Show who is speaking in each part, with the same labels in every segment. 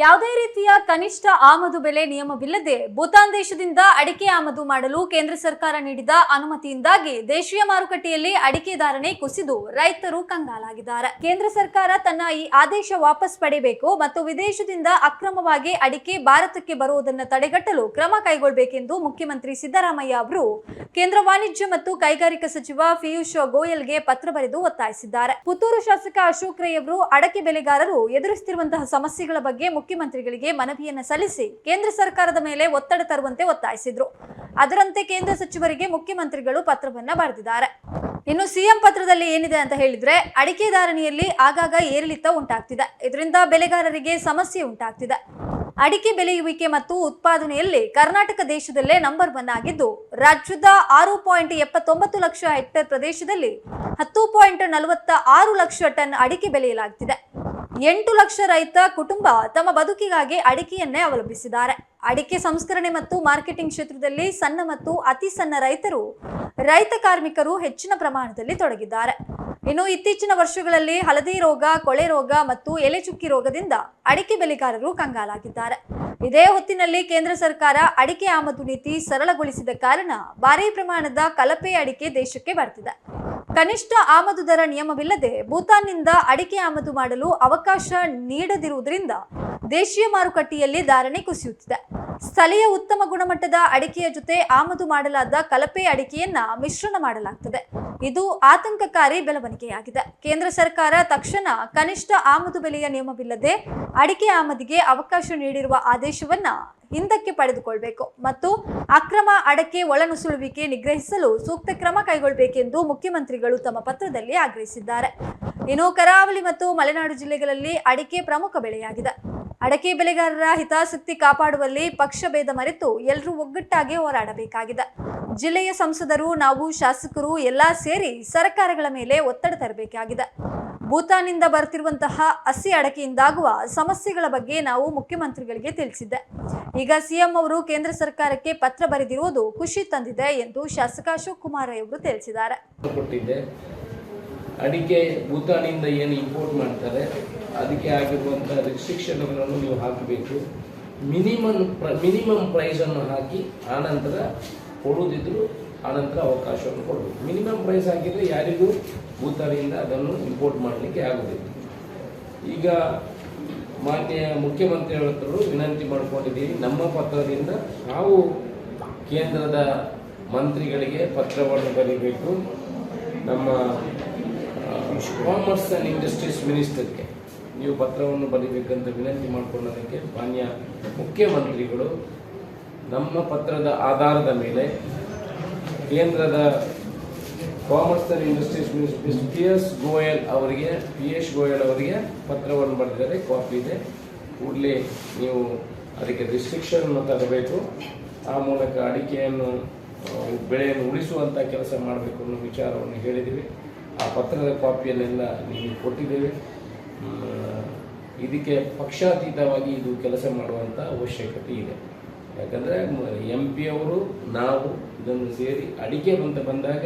Speaker 1: ಯಾವುದೇ ರೀತಿಯ ಕನಿಷ್ಠ ಆಮದು ಬೆಲೆ ನಿಯಮವಿಲ್ಲದೆ ಭೂತಾನ್ ದೇಶದಿಂದ ಅಡಿಕೆ ಆಮದು ಮಾಡಲು ಕೇಂದ್ರ ಸರ್ಕಾರ ನೀಡಿದ ಅನುಮತಿಯಿಂದಾಗಿ ದೇಶೀಯ ಮಾರುಕಟ್ಟೆಯಲ್ಲಿ ಅಡಿಕೆ ಧಾರಣೆ ಕುಸಿದು ರೈತರು ಕಂಗಾಲಾಗಿದ್ದಾರೆ. ಕೇಂದ್ರ ಸರ್ಕಾರ ತನ್ನ ಈ ಆದೇಶ ವಾಪಸ್ ಪಡೆಯಬೇಕು ಮತ್ತು ವಿದೇಶದಿಂದ ಅಕ್ರಮವಾಗಿ ಅಡಿಕೆ ಭಾರತಕ್ಕೆ ಬರುವುದನ್ನು ತಡೆಗಟ್ಟಲು ಕ್ರಮ ಕೈಗೊಳ್ಳಬೇಕೆಂದು ಮುಖ್ಯಮಂತ್ರಿ ಸಿದ್ದರಾಮಯ್ಯ ಅವರು ಕೇಂದ್ರ ವಾಣಿಜ್ಯ ಮತ್ತು ಕೈಗಾರಿಕಾ ಸಚಿವ ಪಿಯೂಷ್ ಗೋಯಲ್ಗೆ ಪತ್ರ ಬರೆದು ಒತ್ತಾಯಿಸಿದ್ದಾರೆ. ಪುತ್ತೂರು ಶಾಸಕ ಅಶೋಕ್ ರೈ ಅವರು ಅಡಕೆ ಬೆಳೆಗಾರರು ಎದುರಿಸುತ್ತಿರುವಂತಹ ಸಮಸ್ಯೆಗಳ ಬಗ್ಗೆ ಮುಖ್ಯಮಂತ್ರಿಗಳಿಗೆ ಮನವಿಯನ್ನು ಸಲ್ಲಿಸಿ ಕೇಂದ್ರ ಸರ್ಕಾರದ ಮೇಲೆ ಒತ್ತಡ ತರುವಂತೆ ಒತ್ತಾಯಿಸಿದ್ರು. ಅದರಂತೆ ಕೇಂದ್ರ ಸಚಿವರಿಗೆ ಮುಖ್ಯಮಂತ್ರಿಗಳು ಪತ್ರವನ್ನ ಬರೆದಿದ್ದಾರೆ. ಇನ್ನು ಸಿಎಂ ಪತ್ರದಲ್ಲಿ ಏನಿದೆ ಅಂತ ಹೇಳಿದ್ರೆ ಅಡಿಕೆ ಧಾರಣೆಯಲ್ಲಿ ಆಗಾಗ ಏರಿಳಿತ ಉಂಟಾಗ್ತಿದೆ. ಇದರಿಂದ ಬೆಳೆಗಾರರಿಗೆ ಸಮಸ್ಯೆ ಉಂಟಾಗ್ತಿದೆ. ಅಡಿಕೆ ಬೆಳೆಯುವಿಕೆ ಮತ್ತು ಉತ್ಪಾದನೆಯಲ್ಲಿ ಕರ್ನಾಟಕ ದೇಶದಲ್ಲೇ ನಂಬರ್ ಒನ್ ಆಗಿದ್ದು, ರಾಜ್ಯದ ಆರು ಪಾಯಿಂಟ್ ಎಪ್ಪತ್ತೊಂಬತ್ತು ಲಕ್ಷ ಹೆಕ್ಟೇರ್ ಪ್ರದೇಶದಲ್ಲಿ ಹತ್ತು ಪಾಯಿಂಟ್ ನಲವತ್ತ ಆರು ಲಕ್ಷ ಟನ್ ಅಡಿಕೆ ಬೆಳೆಯಲಾಗ್ತಿದೆ. ಎಂಟು ಲಕ್ಷ ರೈತ ಕುಟುಂಬ ತಮ್ಮ ಬದುಕಿಗಾಗಿ ಅಡಿಕೆಯನ್ನೇ ಅವಲಂಬಿಸಿದ್ದಾರೆ. ಅಡಿಕೆ ಸಂಸ್ಕರಣೆ ಮತ್ತು ಮಾರ್ಕೆಟಿಂಗ್ ಕ್ಷೇತ್ರದಲ್ಲಿ ಸಣ್ಣ ಮತ್ತು ಅತಿ ಸಣ್ಣ ರೈತರು, ರೈತ ಕಾರ್ಮಿಕರು ಹೆಚ್ಚಿನ ಪ್ರಮಾಣದಲ್ಲಿ ತೊಡಗಿದ್ದಾರೆ. ಇನ್ನು ಇತ್ತೀಚಿನ ವರ್ಷಗಳಲ್ಲಿ ಹಳದಿ ರೋಗ, ಕೊಳೆ ರೋಗ ಮತ್ತು ಎಲೆ ಚುಕ್ಕಿ ರೋಗದಿಂದ ಅಡಿಕೆ ಬೆಳೆಗಾರರು ಕಂಗಾಲಾಗಿದ್ದಾರೆ. ಇದೇ ಹೊತ್ತಿನಲ್ಲಿ ಕೇಂದ್ರ ಸರ್ಕಾರ ಅಡಿಕೆ ಆಮದು ನೀತಿ ಸರಳಗೊಳಿಸಿದ ಕಾರಣ ಭಾರೀ ಪ್ರಮಾಣದ ಕಲಪೆ ಅಡಿಕೆ ದೇಶಕ್ಕೆ ಬರ್ತಿದೆ. ಕನಿಷ್ಠ ಆಮದು ದರ ನಿಯಮವಿಲ್ಲದೆ ಭೂತಾನ್ನಿಂದ ಅಡಿಕೆ ಆಮದು ಮಾಡಲು ಅವಕಾಶ ನೀಡದಿರುವುದರಿಂದ ದೇಶೀಯ ಮಾರುಕಟ್ಟೆಯಲ್ಲಿ ಧಾರಣೆ ಕುಸಿಯುತ್ತಿದೆ. ಸ್ಥಳೀಯ ಉತ್ತಮ ಗುಣಮಟ್ಟದ ಅಡಿಕೆಯ ಜೊತೆ ಆಮದು ಮಾಡಲಾದ ಕಲಪೆ ಅಡಿಕೆಯನ್ನ ಮಿಶ್ರಣ ಮಾಡಲಾಗ್ತದೆ. ಇದು ಆತಂಕಕಾರಿ ಬೆಳವಣಿಗೆಯಾಗಿದೆ. ಕೇಂದ್ರ ಸರ್ಕಾರ ತಕ್ಷಣ ಕನಿಷ್ಠ ಆಮದು ಬೆಲೆಯ ನಿಯಮವಿಲ್ಲದೆ ಅಡಿಕೆ ಆಮದಿಗೆ ಅವಕಾಶ ನೀಡಿರುವ ಆದೇಶವನ್ನ ಹಿಂದಕ್ಕೆ ಪಡೆದುಕೊಳ್ಬೇಕು ಮತ್ತು ಅಕ್ರಮ ಅಡಕೆ ಒಳನುಸುಳುವಿಕೆ ನಿಗ್ರಹಿಸಲು ಸೂಕ್ತ ಕ್ರಮ ಕೈಗೊಳ್ಳಬೇಕೆಂದು ಮುಖ್ಯಮಂತ್ರಿಗಳು ತಮ್ಮ ಪತ್ರದಲ್ಲಿ ಆಗ್ರಹಿಸಿದ್ದಾರೆ. ಇನ್ನು ಕರಾವಳಿ ಮತ್ತು ಮಲೆನಾಡು ಜಿಲ್ಲೆಗಳಲ್ಲಿ ಅಡಿಕೆ ಪ್ರಮುಖ ಬೆಳೆಯಾಗಿದೆ. ಅಡಕೆ ಬೆಳೆಗಾರರ ಹಿತಾಸಕ್ತಿ ಕಾಪಾಡುವಲ್ಲಿ ಪಕ್ಷ ಭೇದ ಮರೆತು ಎಲ್ಲರೂ ಒಗ್ಗಟ್ಟಾಗಿ ಹೋರಾಡಬೇಕಾಗಿದೆ. ಜಿಲ್ಲೆಯ ಸಂಸದರು, ನಾವು ಶಾಸಕರು ಎಲ್ಲಾ ಸೇರಿ ಸರ್ಕಾರಗಳ ಮೇಲೆ ಒತ್ತಡ ತರಬೇಕಾಗಿದೆ. ಭೂತಾನ್ನಿಂದ ಬರ್ತಿರುವಂತಹ ಹಸಿ ಅಡಕೆಯಿಂದಾಗುವ ಸಮಸ್ಯೆಗಳ ಬಗ್ಗೆ ನಾವು ಮುಖ್ಯಮಂತ್ರಿಗಳಿಗೆ ತಿಳಿಸಿದ್ದೆ. ಈಗ ಸಿಎಂ ಅವರು ಕೇಂದ್ರ ಸರ್ಕಾರಕ್ಕೆ ಪತ್ರ ಬರೆದಿರುವುದು ಖುಷಿ ತಂದಿದೆ ಎಂದು ಶಾಸಕ ಅಶೋಕ್ ಕುಮಾರ್ ಅವರು ತಿಳಿಸಿದ್ದಾರೆ
Speaker 2: ಅಡಿಕೆ ಭೂತಾನಿಂದ ಏನು ಇಂಪೋರ್ಟ್ ಮಾಡ್ತಾರೆ, ಅದಕ್ಕೆ ಆಗಿರುವಂಥ ರಿಸ್ಟ್ರಿಕ್ಷನ್ಗಳನ್ನು ನೀವು ಹಾಕಬೇಕು. ಮಿನಿಮಮ್ ಮಿನಿಮಮ್ ಪ್ರೈಸನ್ನು ಹಾಕಿ, ಆನಂತರ ಕೊಡುವುದಿದ್ರು ಆನಂತರ ಅವಕಾಶವನ್ನು ಕೊಡಬೇಕು. ಮಿನಿಮಮ್ ಪ್ರೈಸ್ ಹಾಕಿದರೆ ಯಾರಿಗೂ ಭೂತಾನಿಂದ ಅದನ್ನು ಇಂಪೋರ್ಟ್ ಮಾಡಲಿಕ್ಕೆ ಆಗೋದಿಲ್ಲ. ಈಗ ಮಾನ್ಯ ಮುಖ್ಯಮಂತ್ರಿ ಹತ್ರ ವಿನಂತಿ ಮಾಡ್ಕೊಂಡಿದ್ದೀವಿ, ನಮ್ಮ ಪತ್ರದಿಂದ ನಾವು ಕೇಂದ್ರದ ಮಂತ್ರಿಗಳಿಗೆ ಪತ್ರವನ್ನು ಬರೀಬೇಕು. ನಮ್ಮ ಕಾಮರ್ಸ್ ಆ್ಯಂಡ್ ಇಂಡಸ್ಟ್ರೀಸ್ ಮಿನಿಸ್ಟರ್ಗೆ ನೀವು ಪತ್ರವನ್ನು ಬರೀಬೇಕಂತ ವಿನಂತಿ ಮಾಡಿಕೊಂಡೋದಕ್ಕೆ ಮಾನ್ಯ ಮುಖ್ಯಮಂತ್ರಿಗಳು ನಮ್ಮ ಪತ್ರದ ಆಧಾರದ ಮೇಲೆ ಕೇಂದ್ರದ commerce and industries minister P S Goyal ಅವರಿಗೆ ಪಿ ಎಸ್ ಗೋಯಲ್ ಅವರಿಗೆ ಪತ್ರವನ್ನು ಬರೆದಿದ್ದಾರೆ. ಕಾಪಿ ಇದೆ. ಕೂಡಲೇ ನೀವು ಅದಕ್ಕೆ ರಿಸ್ಟ್ರಿಕ್ಷನ್ ತರಬೇಕು. ಆ ಮೂಲಕ ಅಡಿಕೆಯನ್ನು ಬೆಳೆಯನ್ನು ಉಳಿಸುವಂಥ ಕೆಲಸ ಮಾಡಬೇಕು ಅನ್ನೋ ವಿಚಾರವನ್ನು ಹೇಳಿದ್ದೀವಿ. ಆ ಪತ್ರದ ಕಾಪಿಯನ್ನೆಲ್ಲ ನಿಮಗೆ ಕೊಟ್ಟಿದ್ದೇವೆ. ಇದಕ್ಕೆ ಪಕ್ಷಾತೀತವಾಗಿ ಇದು ಕೆಲಸ ಮಾಡುವಂಥ ಅವಶ್ಯಕತೆ ಇದೆ. ಯಾಕಂದರೆ ಎಂ ಪಿ ಅವರು, ನಾವು ಇದನ್ನು ಸೇರಿ ಅಡಿಕೆ ಅಂತ ಬಂದಾಗ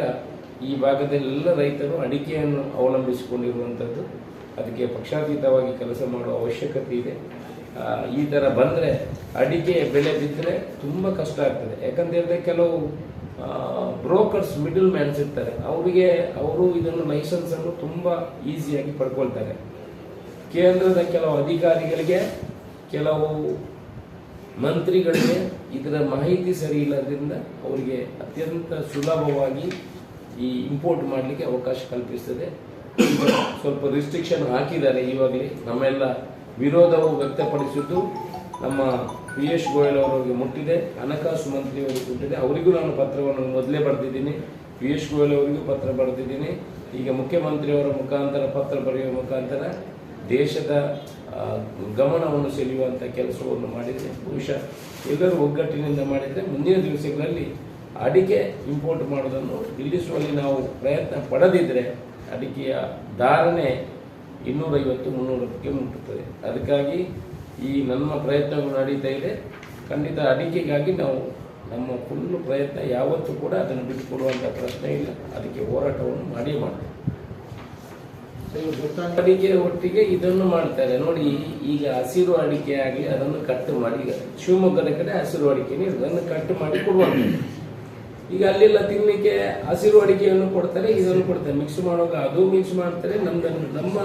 Speaker 2: ಈ ಭಾಗದಲ್ಲೆಲ್ಲ ರೈತರು ಅಡಿಕೆಯನ್ನು ಅವಲಂಬಿಸಿಕೊಂಡಿರುವಂಥದ್ದು ಅದಕ್ಕೆ ಪಕ್ಷಾತೀತವಾಗಿ ಕೆಲಸ ಮಾಡುವ ಅವಶ್ಯಕತೆ ಇದೆ. ಈ ಥರ ಬಂದರೆ ಅಡಿಕೆ ಬೆಲೆ ಬಿದ್ದರೆ ತುಂಬ ಕಷ್ಟ ಆಗ್ತದೆ. ಯಾಕಂತ ಹೇಳಿದ್ರೆ ಕೆಲವು ಬ್ರೋಕರ್ಸ್ ಮಿಡಲ್ ಮ್ಯಾನ್ಸ್ ಇರ್ತಾರೆ. ಅವರಿಗೆ ಅವರು ಇದನ್ನು ಲೈಸೆನ್ಸನ್ನು ತುಂಬ ಈಸಿಯಾಗಿ ಪಡ್ಕೊಳ್ತಾರೆ. ಕೇಂದ್ರದ ಕೆಲವು ಅಧಿಕಾರಿಗಳಿಗೆ, ಕೆಲವು ಮಂತ್ರಿಗಳಿಗೆ ಇದರ ಮಾಹಿತಿ ಸರಿ ಇಲ್ಲದ್ರಿಂದ ಅವರಿಗೆ ಅತ್ಯಂತ ಸುಲಭವಾಗಿ ಈ ಇಂಪೋರ್ಟ್ ಮಾಡಲಿಕ್ಕೆ ಅವಕಾಶ ಕಲ್ಪಿಸ್ತದೆ. ಸ್ವಲ್ಪ ರಿಸ್ಟ್ರಿಕ್ಷನ್ ಹಾಕಿದ್ದಾರೆ ಇವಾಗಲೇ. ನಮ್ಮೆಲ್ಲ ವಿರೋಧವು ವ್ಯಕ್ತಪಡಿಸಿದ್ದು ನಮ್ಮ ಪಿಯೂಷ್ ಗೋಯಲ್ ಅವರಿಗೆ ಮುಟ್ಟಿದೆ ಹಣಕಾಸು ಮಂತ್ರಿಯವರಿಗೆ ಮುಟ್ಟಿದೆ. ಅವರಿಗೂ ನಾನು ಪತ್ರವನ್ನು ಮೊದಲೇ ಬರೆದಿದ್ದೀನಿ. ಪಿಯೂಷ್ ಗೋಯಲ್ ಅವರಿಗೂ ಪತ್ರ ಬರೆದಿದ್ದೀನಿ. ಈಗ ಮುಖ್ಯಮಂತ್ರಿಯವರ ಮುಖಾಂತರ ಪತ್ರ ಬರೆಯುವ ಮುಖಾಂತರ ದೇಶದ ಗಮನವನ್ನು ಸೆಳೆಯುವಂಥ ಕೆಲಸವನ್ನು ಮಾಡಿದರೆ ಬಹುಶಃ ಎಲ್ಲರೂ ಒಗ್ಗಟ್ಟಿನಿಂದ ಮಾಡಿದರೆ ಮುಂದಿನ ದಿವಸಗಳಲ್ಲಿ ಅಡಿಕೆ ಇಂಪೋರ್ಟ್ ಮಾಡೋದನ್ನು ನಿಲ್ಲಿಸುವಲ್ಲಿ ನಾವು ಪ್ರಯತ್ನ ಪಡೆದಿದ್ದರೆ ಅಡಿಕೆಯ ಧಾರಣೆ ಇನ್ನೂರೈವತ್ತು, ಮುನ್ನೂರಕ್ಕೆ ಮುಟ್ಟುತ್ತದೆ. ಅದಕ್ಕಾಗಿ ಈ ನಮ್ಮ ಪ್ರಯತ್ನಗಳು ನಡೀತಾ ಇದೆ. ಖಂಡಿತ ಅಡಿಕೆಗಾಗಿ ನಾವು ನಮ್ಮ ಫುಲ್ ಪ್ರಯತ್ನ ಯಾವತ್ತೂ ಕೂಡ ಅದನ್ನು ಬಿಟ್ಟುಕೊಡುವಂಥ ಪ್ರಶ್ನೆ ಇಲ್ಲ. ಅದಕ್ಕೆ ಹೋರಾಟವನ್ನು ಮಾಡಿ ಮಾಡ್ತೇವೆ. ಅಡಿಕೆ ಒಟ್ಟಿಗೆ ಇದನ್ನು ಮಾಡ್ತಾರೆ. ನೋಡಿ ಈಗ ಹಸಿರು ಅಡಿಕೆ ಆಗಲಿ ಅದನ್ನು ಕಟ್ ಮಾಡಿ. ಈಗ ಶಿವಮೊಗ್ಗದ ಕಡೆ ಹಸಿರು ಅಡಿಕೆನೇ ಇದನ್ನು ಕಟ್ ಮಾಡಿ ಕೊಡುವಂಥದ್ದು ಈಗ ಅಲ್ಲೆಲ್ಲ ತಿನ್ನಲಿಕ್ಕೆ ಹಸಿರು ಅಡಿಕೆಯನ್ನು ಕೊಡ್ತಾರೆ ಇದನ್ನು ಕೊಡ್ತಾರೆ. ಮಿಕ್ಸ್ ಮಾಡುವಾಗ ಅದು ಮಿಕ್ಸ್ ಮಾಡ್ತಾರೆ. ನಮ್ದನ್ನು ನಮ್ಮ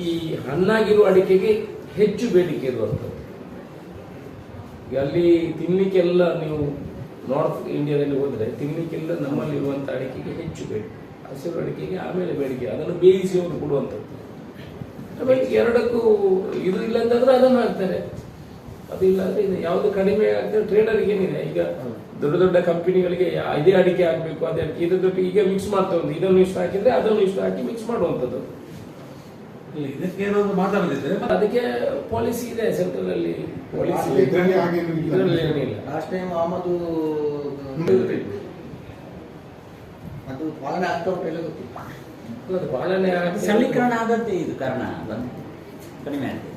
Speaker 2: ಈ ಹಣ್ಣಾಗಿರುವ ಅಡಿಕೆಗೆ ಹೆಚ್ಚು ಬೇಡಿಕೆ ಇರುವಂಥದ್ದು. ಅಲ್ಲಿ ತಿನ್ನಲಿಕ್ಕೆಲ್ಲ ನೀವು ನಾರ್ತ್ ಇಂಡಿಯಾದಲ್ಲಿ ಹೋದರೆ ತಿನ್ನಲಿಕ್ಕೆಲ್ಲ ನಮ್ಮಲ್ಲಿರುವಂಥ ಅಡಿಕೆಗೆ ಹೆಚ್ಚು ಬೇಡಿಕೆ ಹಸಿರು ಅಡಿಕೆಗೆ ಆಮೇಲೆ ಬೇಡಿಕೆ, ಅದನ್ನು ಬೇಯಿಸಿ ಅವರು ಕೊಡುವಂಥದ್ದು. ಆಮೇಲೆ ಎರಡಕ್ಕೂ ಇದು ಇಲ್ಲ ಅಂತಂದ್ರೆ ಅದನ್ನು ಹಾಕ್ತಾರೆ. ಅದು ಇಲ್ಲ ಅಂದರೆ ಇದು ಯಾವುದು ಕಡಿಮೆ ಆಗ್ತದೆ ಟ್ರೇಡರ್ಗೆ ಏನಿದೆ, ಈಗ ದೊಡ್ಡ ದೊಡ್ಡ ಕಂಪನಿಗಳಿಗೆ ಇದೇ ಅಡಿಕೆ ಹಾಕ್ಬೇಕು, ಅದೇ ಅಡಿಕೆ, ಇದ್ರ ಈಗ ಮಿಕ್ಸ್ ಮಾಡ್ತಾ ಒಂದು ಇದನ್ನು ಇಷ್ಟು ಹಾಕಿದ್ರೆ ಅದನ್ನು ಇಷ್ಟು ಹಾಕಿ ಮಿಕ್ಸ್ ಮಾಡುವಂಥದ್ದು.
Speaker 3: ಇಲ್ಲ, ಇದಕ್ಕೆ ಏನಾದ್ರು ಮಾತಾಡದಿದ್ರೆ
Speaker 2: ಅದಕ್ಕೆ ಪಾಲಿಸಿ ಇದೆ ಸೆಂಟ್ರಲ್ ಅಲ್ಲಿ. ಪಾಲಿಸಿ
Speaker 4: ಇಲ್ಲ.
Speaker 5: ಲಾಸ್ಟ್ ಟೈಮ್ ಆಮದು ಅದು ಪಾಲನೆ ಆಗ್ತಾ ಉಂಟು ಎಲ್ಲ ಗೊತ್ತಿಲ್ಲ.
Speaker 2: ಅದು ಪಾಲನೆ
Speaker 6: ಸರಳೀಕರಣ ಆಗತ್ತೆ ಇದು ಕಾರಣ? ಕಡಿಮೆ
Speaker 4: ಆಗ್ತದೆ